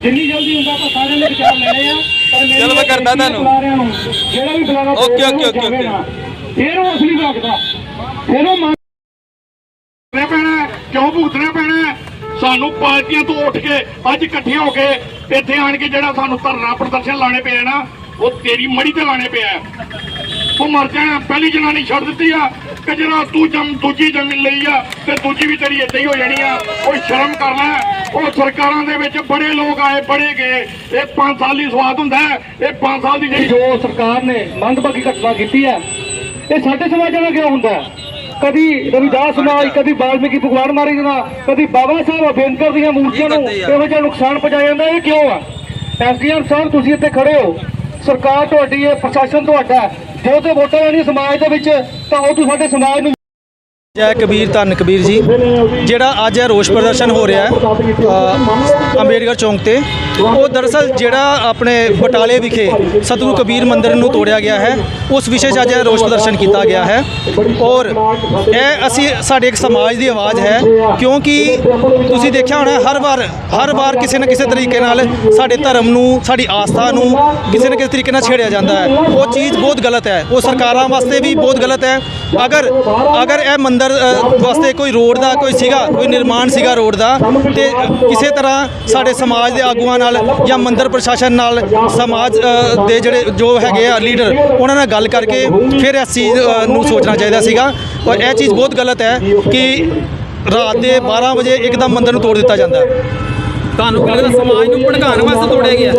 ਜਿੰਨੀ ਜਲਦੀ ਹੁੰਦਾ ਆਪਾਂ ਸਾਰਿਆਂ ਦੇ ਵਿਚਾਰ ਲੈਣੇ ਆ ਪਰ ਮੇਰੀ ਚਲੋ ਮੈਂ ਕਰਦਾ ਤੁਹਾਨੂੰ। ਬੁਲਾਰਿਆਂ ਨੂੰ ਜਿਹੜਾ ਵੀ ਬੁਲਾਵਾ ਓਕੇ, ਓਕੇ, ਓਕੇ, ਓਕੇ। ਫਿਰ ਉਹ ਅਸਲੀ ਲੱਗਦਾ ਫਿਰ ਉਹ ਮੰਨ ਪੈਣਾ ਕਿਉਂ ਭੁਗਤਣਾ ਪੈਣਾ ਸਾਨੂੰ ਪਾਰਟੀਆਂ ਤੋਂ ਉੱਠ ਕੇ ਅੱਜ ਇਕੱਠੇ ਹੋ ਕੇ ਇੱਥੇ ਆਣ ਕੇ ਜਿਹੜਾ ਸਾਨੂੰ ਧਰਨਾ ਪ੍ਰਦਰਸ਼ਨ ਲਾਣੇ ਪਿਆ ਨਾ ਉਹ ਤੇਰੀ ਮੜੀ ਤੇ ਲਾਣੇ ਪਿਆ ਤੂੰ ਮਰ ਜਾਣਾ ਪਹਿਲੀ ਜਨਾਨੀ ਛੱਡ ਦਿੱਤੀ ਆ ਕਿ ਜਿਹੜਾ ਤੂੰ ਜੰਮ ਦੂਜੀ ਜ਼ਮੀਨ ਲਈ ਆ ਤੇ ਦੂਜੀ ਵੀ ਤੇਰੀ ਏਦਾਂ ਹੀ ਹੋ ਜਾਣੀ ਆ। ਕੋਈ ਸ਼ਰਮ ਕਰ ਲੈ ਉਹ ਸਰਕਾਰਾਂ ਦੇ ਵਿੱਚ ਬੜੇ ਲੋਕ ਆਏ ਬੜੇ ਗਏ ਇਹ 5 ਸਾਲ ਦੀ ਸਵਾਦ ਹੁੰਦਾ ਹੈ ਇਹ 5 ਸਾਲ ਦੀ ਜਿਹੜੀ ਜੋ ਸਰਕਾਰ ਨੇ ਮੰਦਭਾਗੀ ਘਟਨਾ ਕੀਤੀ ਹੈ ਇਹ ਸਾਡੇ ਸਮਾਜਾਂ ਨਾਲ ਕਿਉਂ ਹੁੰਦਾ? ਕਦੀ ਰਵਿਦਾਸ ਸਮਾਜ ਕਦੀ ਬਾਲਮੀਕੀ ਭਗਵਾਨ ਮਾਰੀ ਜਨਾ ਕਦੀ ਬਾਬਾ ਸਾਹਿਬ ਅਬੇਦਕਰ ਦੀਆਂ ਮੂਰਤੀਆਂ ਨੂੰ। ਇਹੋ ਜਿਹਾ ਨੁਕਸਾਨ ਪਹੁੰਚਾਇਆ ਜਾਂਦਾ ਇਹ ਕਿਉਂ ਆ ਐਸਡੀਐਮ ਸਾਹਿਬ ਤੁਸੀਂ ਇੱਥੇ ਖੜੇ ਹੋ ਸਰਕਾਰ ਤੁਹਾਡੀ ਹੈ ਪ੍ਰਸ਼ਾਸਨ ਤੁਹਾਡਾ। ਜੋ ਤੇ ਵੋਟਾਂ ਲੈਣੀ ਸਮਾਜ ਦੇ ਵਿੱਚ ਤਾਂ ਉਹ ਤੂੰ ਸਾਡੇ ਸਮਾਜ ਨੂੰ ਜੈ ਕਬੀਰ, ਧੰਨ ਕਬੀਰ ਜੀ। ਜਿਹੜਾ ਅੱਜ ਇਹ ਰੋਸ ਪ੍ਰਦਰਸ਼ਨ ਹੋ ਰਿਹਾ ਹੈ ਅੰਬੇਡਕਰ ਚੌਂਕ ਤੇ, ਉਹ ਦਰਅਸਲ ਜਿਹੜਾ ਆਪਣੇ ਬਟਾਲੇ ਵਿਖੇ ਸਤਿਗੁਰੂ ਕਬੀਰ ਮੰਦਿਰ ਨੂੰ ਤੋੜਿਆ ਗਿਆ ਹੈ, ਉਸ ਵਿਸ਼ੇ 'ਚ ਅੱਜ ਇਹ ਰੋਸ ਪ੍ਰਦਰਸ਼ਨ ਕੀਤਾ ਗਿਆ ਹੈ। ਔਰ ਇਹ ਅਸੀਂ, ਸਾਡੇ ਇੱਕ ਸਮਾਜ ਦੀ ਆਵਾਜ਼ ਹੈ, ਕਿਉਂਕਿ ਤੁਸੀਂ ਦੇਖਿਆ ਹੋਣਾ, ਹਰ ਵਾਰ ਹਰ ਵਾਰ ਕਿਸੇ ਨਾ ਕਿਸੇ ਤਰੀਕੇ ਨਾਲ ਸਾਡੇ ਧਰਮ ਨੂੰ, ਸਾਡੀ ਆਸਥਾ ਨੂੰ ਕਿਸੇ ਨਾ ਕਿਸੇ ਤਰੀਕੇ ਨਾਲ ਛੇੜਿਆ ਜਾਂਦਾ ਹੈ। ਉਹ ਚੀਜ਼ ਬਹੁਤ ਗਲਤ ਹੈ। ਉਹ ਸਰਕਾਰਾਂ ਵਾਸਤੇ ਵੀ ਬਹੁਤ ਗਲਤ ਹੈ। ਅਗਰ ਅਗਰ ਇਹ ਮੰਦਿਰ ਵਾਸਤੇ ਕੋਈ ਰੋਡ ਦਾ ਕੋਈ ਸੀਗਾ, ਕੋਈ ਨਿਰਮਾਣ ਸੀਗਾ ਰੋਡ ਦਾ, ਤੇ ਕਿਸੇ ਤਰ੍ਹਾਂ ਸਾਡੇ ਸਮਾਜ ਦੇ ਆਗੂਆਂ ਨਾਲ ਜਾਂ ਮੰਦਿਰ ਪ੍ਰਸ਼ਾਸਨ ਨਾਲ ਸਮਾਜ ਦੇ ਜਿਹੜੇ ਜੋ ਹੈਗੇ ਆ ਲੀਡਰ, ਉਹਨਾਂ ਨਾਲ ਗੱਲ ਕਰਕੇ ਫਿਰ ਇਸ ਚੀਜ਼ ਨੂੰ ਸੋਚਣਾ ਚਾਹੀਦਾ ਸੀਗਾ। ਔਰ ਇਹ ਚੀਜ਼ ਬਹੁਤ ਗਲਤ ਹੈ ਕਿ ਰਾਤ ਦੇ 12 ਵਜੇ ਇੱਕਦਮ ਮੰਦਿਰ ਨੂੰ ਤੋੜ ਦਿੱਤਾ ਜਾਂਦਾ। ਤੁਹਾਨੂੰ ਕੀ ਲੱਗਦਾ ਸਮਾਜ ਨੂੰ ਭੜਕਾਉਣ ਵਾਸਤੇ ਤੋੜਿਆ ਗਿਆ?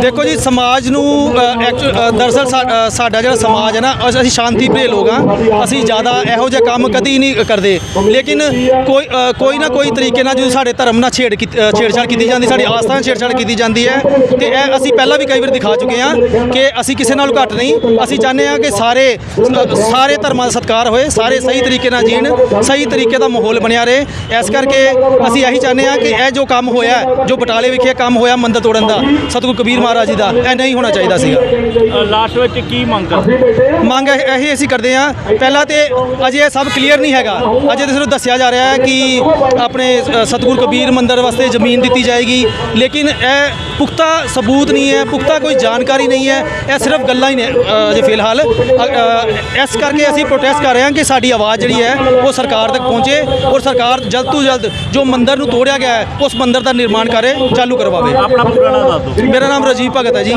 ਦੇਖੋ ਜੀ ਸਮਾਜ ਨੂੰ ਅ, ਐਕਚੁ- ਦਰਅਸਲ ਸਾ- ਸਾਡਾ ਜਿਹੜਾ ਸਮਾਜ ਹੈ ਨਾ ਅਸੀਂ ਸ਼ਾਂਤੀ ਪ੍ਰਿय ਲੋਕ ਹਾਂ। ਅਸੀਂ ਜ਼ਿਆਦਾ ਇਹੋ ਜਿਹਾ ਕੰਮ ਕਦੀ ਨਹੀਂ ਕਰਦੇ। ਲੇਕਿਨ ਕੋਈ ਕੋਈ ਨਾ ਕੋਈ ਤਰੀਕੇ ਨਾਲ ਜਦੋਂ ਸਾਡੇ ਧਰਮ ਨਾਲ ਛੇੜ ਕੀਤ- ਛੇੜਛਾੜ ਕੀਤੀ ਜਾਂਦੀ ਸਾਡੀ ਆਸਥਾ ਨਾਲ ਛੇੜਛਾੜ ਕੀਤੀ ਜਾਂਦੀ ਹੈ। ਤੇ ਇਹ ਅਸੀਂ ਪਹਿਲਾਂ ਵੀ ਕਈ ਵਾਰ ਦਿਖਾ ਚੁੱਕੇ ਹਾਂ ਕਿ ਅਸੀਂ ਕਿਸੇ ਨਾਲੋਂ ਘੱਟ ਨਹੀਂ। ਅਸੀਂ ਚਾਹੁੰਦੇ ਹਾਂ ਕਿ ਸਾਰੇ ਸਾਰੇ ਧਰਮਾਂ ਦਾ ਸਤਿਕਾਰ ਹੋਏ ਸਾਰੇ ਸਹੀ ਤਰੀਕੇ ਨਾਲ ਜੀਣ ਸਹੀ ਤਰੀਕੇ ਦਾ ਮਾਹੌਲ ਬਣਿਆ ਰਹੇ। ਇਸ ਕਰਕੇ ਅਸੀਂ ਇਹੀ ਚਾਹੁੰਦੇ ਹਾਂ ਕਿ ਇਹ ਜੋ ਕੰਮ ਹੋਇਆ ਜੋ ਬਟਾਲੇ ਵਿਖੇ ਕੰਮ ਹੋਇਆ ਮੰਦਰ ਤੋੜਨ ਦਾ ਸਤਿਗੁਰੂ ਕਬੀਰ ਮਹਾਰਾਜ ਜੀ ਦਾ ਇਹ ਨਹੀਂ ਹੋਣਾ ਚਾਹੀਦਾ ਸੀਗਾ। ਲਾਸਟ ਵਿੱਚ ਕੀ ਮੰਗ ਕਰਦੇ ਮੰਗ ਇਹ ਅਸੀਂ ਕਰਦੇ ਹਾਂ। ਪਹਿਲਾਂ ਤੇ ਅਜੇ ਇਹ ਸਭ ਕਲੀਅਰ ਨਹੀਂ ਹੈਗਾ। ਅਜੇ ਤਾਂ ਸਿਰਫ ਦੱਸਿਆ ਜਾ ਰਿਹਾ ਹੈ ਕਿ ਆਪਣੇ ਸਤਿਗੁਰੂ ਕਬੀਰ ਮੰਦਿਰ ਵਾਸਤੇ ਜ਼ਮੀਨ ਦਿੱਤੀ ਜਾਏਗੀ। ਲੇਕਿਨ ਇਹ ਪੁਖਤਾ ਸਬੂਤ ਨਹੀਂ ਹੈ ਪੁਖਤਾ ਕੋਈ ਜਾਣਕਾਰੀ ਨਹੀਂ ਹੈ ਇਹ ਸਿਰਫ ਗੱਲਾਂ ਹੀ ਨੇ ਅਜੇ ਫਿਲਹਾਲ। ਇਸ ਕਰਕੇ ਅਸੀਂ ਪ੍ਰੋਟੈਸਟ ਕਰ ਰਹੇ ਹਾਂ ਕਿ ਸਾਡੀ ਆਵਾਜ਼ ਜਿਹੜੀ ਹੈ ਉਹ ਸਰਕਾਰ ਤੱਕ ਪਹੁੰਚੇ ਔਰ ਸਰਕਾਰ ਜਲਦ ਤੋਂ ਜਲਦ ਜੋ ਮੰਦਿਰ ਨੂੰ ਤੋੜਿਆ ਗਿਆ ਹੈ ਉਸ ਮੰਦਿਰ ਦਾ ਨਿਰਮਾਣ ਕਰੇ ਚਾਲੂ ਕਰਵਾਵੇ। ਆਪਣਾ ਪੂਰਾ ਨਾਮ ਦੱਸ ਦਿਓ। ਮੇਰਾ ਨਾਮ ਰਾਜੀਵ ਭਗਤ ਹੈ ਜੀ।